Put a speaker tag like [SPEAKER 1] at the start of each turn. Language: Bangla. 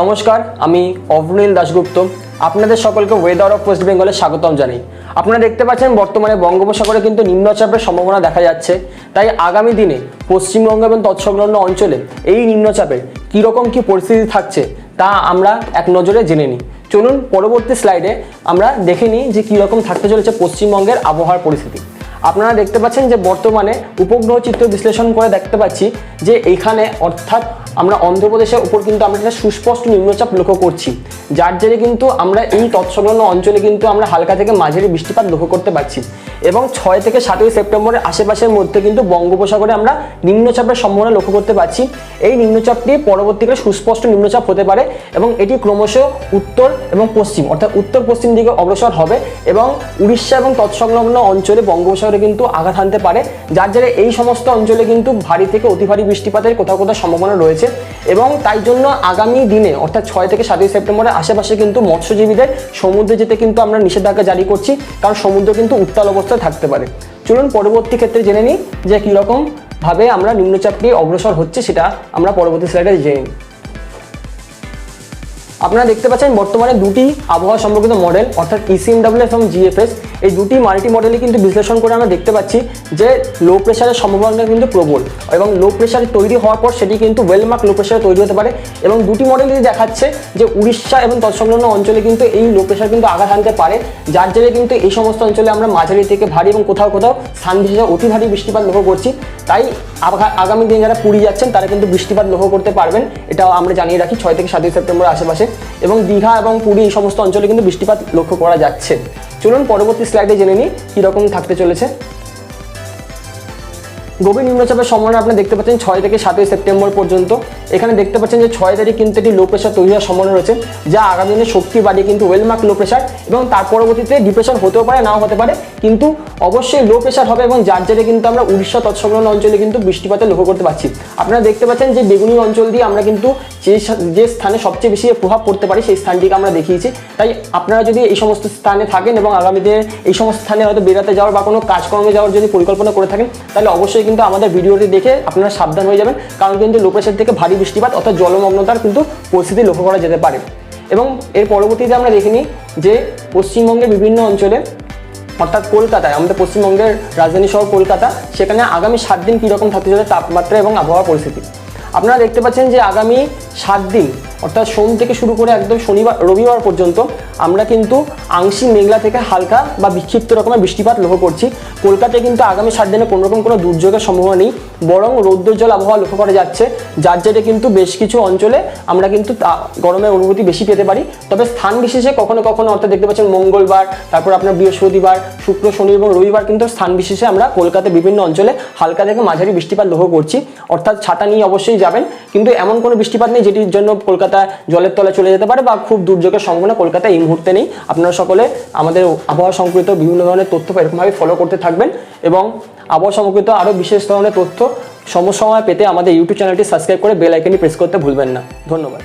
[SPEAKER 1] নমস্কার, আমি অভনীল দাশগুপ্ত। আপনাদের সকলকে ওয়েদার অফ ওয়েস্ট বেঙ্গলে স্বাগতম জানাই। আপনারা দেখতে পাচ্ছেন, বর্তমানে বঙ্গোপসাগরে কিন্তু নিম্নচাপের সম্ভাবনা দেখা যাচ্ছে। তাই আগামী দিনে পশ্চিমবঙ্গ এবং তৎসংলগ্ন অঞ্চলে এই নিম্নচাপের কীরকম কী পরিস্থিতি থাকছে, তা আমরা এক নজরে জেনে নিই। চলুন, পরবর্তী স্লাইডে আমরা দেখে নিই যে কীরকম থাকতে চলেছে পশ্চিমবঙ্গের আবহাওয়ার পরিস্থিতি। আপনারা দেখতে পাচ্ছেন যে বর্তমানে উপগ্রহ চিত্র বিশ্লেষণ করে দেখতে পাচ্ছি যে এইখানে অর্থাৎ আমরা অন্ধ্রপ্রদেশের উপর কিন্তু আমরা একটা সুস্পষ্ট নিম্নচাপ লক্ষ্য করছি। যার জেরে কিন্তু আমরা এই তৎসংলগ্ন অঞ্চলে কিন্তু আমরা হালকা থেকে মাঝারি বৃষ্টিপাত লক্ষ্য করতে পারছি। এবং ছয় থেকে সাতই সেপ্টেম্বরের আশেপাশের মধ্যে কিন্তু বঙ্গোপসাগরে আমরা নিম্নচাপের সম্ভাবনা লক্ষ্য করতে পারছি। এই নিম্নচাপটি পরবর্তীকালে সুস্পষ্ট নিম্নচাপ হতে পারে এবং এটি ক্রমশ উত্তর এবং পশ্চিম, অর্থাৎ উত্তর পশ্চিম দিকে অগ্রসর হবে এবং উড়িষ্যা এবং তৎসংলগ্ন অঞ্চলে বঙ্গোপসাগরে কিন্তু আঘাত হানতে পারে। যার জেরে এই সমস্ত অঞ্চলে কিন্তু ভারী থেকে অতি ভারী বৃষ্টিপাতের কোথাও কোথাও সম্ভাবনা রয়েছে। এবং তাই জন্য আগামী দিনে, অর্থাৎ ছয় থেকে সাতই সেপ্টেম্বরের আশেপাশে কিন্তু মৎস্যজীবীদের সমুদ্রে যেতে কিন্তু আমরা নিষেধাজ্ঞা জারি করছি, কারণ সমুদ্র কিন্তু উত্তাল অবস্থায় থাকতে পারে। চলুন পরবর্তী ক্ষেত্রে জেনে নিই যে কীরকম ভাবে আমরা নিম্নচাপটি অগ্রসর হচ্ছে, সেটা আমরা পরবর্তী স্লাইডে জেনে নিই। আপনারা দেখতে পাচ্ছেন বর্তমানে দুটি আবহাওয়া সম্পর্কিত মডেল, অর্থাৎ E ইসিএমডাব্লিউ এবং জিএফএস এই দুটি মাল্টি মডেলই কিন্তু বিশ্লেষণ করে আমরা দেখতে পাচ্ছি যে লো প্রেশারের সম্ভাবনা কিন্তু প্রবল এবং লো প্রেশার তৈরি হওয়ার পর সেটি কিন্তু ওয়েলমার্ক লো প্রেশারে তৈরি হতে পারে এবং দুটি মডেলই দেখাচ্ছে যে উড়িষ্যা এবং তৎসংলগ্ন অঞ্চলে কিন্তু এই লো প্রেশার কিন্তু আঘাত আনতে পারে, যার জেরে কিন্তু এই সমস্ত অঞ্চলে আমরা মাঝারি থেকে ভারী এবং কোথাও কোথাও স্থান বিশেষে অতি ভারী বৃষ্টিপাত লক্ষ্য করছি। তাই আগা- আগামী দিনে যারা পুরী যাচ্ছেন, তারা কিন্তু বৃষ্টিপাত লক্ষ্য করতে পারবেন। এটা আমরা জানিয়ে রাখি ছয় থেকে সাতই সেপ্টেম্বর আশেপাশে এবং দীঘা এবং পুরী এই সমস্ত অঞ্চলে কিন্তু বৃষ্টিপাত লক্ষ্য করা যাচ্ছে। চলুন পরবর্তী স্লাইডে জেনে নিই কীরকম থাকতে চলেছে। গভীর নিম্নচাপের সম্ভাবনা আপনি দেখতে পাচ্ছেন ছয় থেকে সাতই সেপ্টেম্বর পর্যন্ত। এখানে দেখতে পাচ্ছেন যে ছয় তারিখ কিন্তু একটি লো প্রেশার তৈরি হওয়ার সম্ভাবনা রয়েছে, যা আগামী দিনে শক্তি বাড়িয়ে কিন্তু ওয়েলমার্ক লো প্রেশার এবং তার পরবর্তীতে ডিপ্রেশন হতেও পারে, নাও হতে পারে। কিন্তু অবশ্যই লো প্রেশার হবে এবং যার জেরে কিন্তু আমরা উড়িষ্যা তৎসংলগ্ন অঞ্চলে কিন্তু বৃষ্টিপাতের লক্ষ্য করতে পারছি। আপনারা দেখতে পাচ্ছেন যে বেগুনি অঞ্চল দিয়ে আমরা কিন্তু যে যে স্থানে সবচেয়ে বেশি প্রভাব পড়তে পারি সেই স্থানটিকে আমরা দেখিয়েছি। তাই আপনারা যদি এই সমস্ত স্থানে থাকেন এবং আগামী দিনে এই সমস্ত স্থানে হয়তো বেড়াতে যাওয়ার বা কোনো কাজকর্মে যাওয়ার যদি পরিকল্পনা করে থাকেন, তাহলে অবশ্যই কিন্তু আমাদের ভিডিওটি দেখে আপনারা সাবধান হয়ে যাবেন। কারণ কিন্তু লো প্রেশার থেকে ভারী বৃষ্টিপাত অর্থাৎ জলমগ্নতার কিন্তু পরিস্থিতি লক্ষ্য করা যেতে পারে। এবং এর পরবর্তীতে আমরা দেখে নিই যে পশ্চিমবঙ্গের বিভিন্ন অঞ্চলে, অর্থাৎ কলকাতায়, আমাদের পশ্চিমবঙ্গের রাজধানী শহর কলকাতা, সেখানে আগামী সাত দিন কীরকম থাকতে চলে তাপমাত্রা এবং আবহাওয়া পরিস্থিতি। আপনারা দেখতে পাচ্ছেন যে আগামী সাত দিন অর্থাৎ সোম থেকে শুরু করে একদম শনিবার, রবিবার পর্যন্ত আমরা কিন্তু আংশিক মেঘলা থেকে হালকা বা বিক্ষিপ্ত রকমের বৃষ্টিপাত লক্ষ্য করছি। কলকাতায় কিন্তু আগামী সাত দিনে কোনো রকম কোনো দুর্যোগের সম্ভাবনা নেই, বরং রৌদ্রজল আবহাওয়া লক্ষ্য করা যাচ্ছে। যার জেরে কিন্তু বেশ কিছু অঞ্চলে আমরা কিন্তু গরমের অনুভূতি বেশি পেতে পারি। তবে স্থান বিশেষে কখনো কখনো অর্থাৎ দেখতে পাচ্ছেন মঙ্গলবার, তারপর আপনার বৃহস্পতিবার, শুক্র, শনি এবং রবিবার কিন্তু স্থান বিশেষে আমরা কলকাতার বিভিন্ন অঞ্চলে হালকা থেকে মাঝারি বৃষ্টিপাত লক্ষ্য করছি। অর্থাৎ ছাতা নিয়ে অবশ্যই যাবেন, কিন্তু এমন কোনো বৃষ্টিপাত নেই যেটির জন্য কলকাতা জলের তলায় চলে যেতে পারে বা খুব দুর্যোগের সম্ভাবনা কলকাতা এই মুহূর্তে নেই। আপনারা সকলে আমাদের আবহাওয়া সংক্রান্ত বিভিন্ন ধরনের তথ্য এরকমভাবে ফলো করতে থাকবেন এবং আবহাওয়া সংক্রান্ত আরও বিশেষ ধরনের তথ্য সমসময় পেতে আমাদের ইউটিউব চ্যানেলটি সাবস্ক্রাইব করে বেল আইকনটি প্রেস করতে ভুলবেন না। ধন্যবাদ।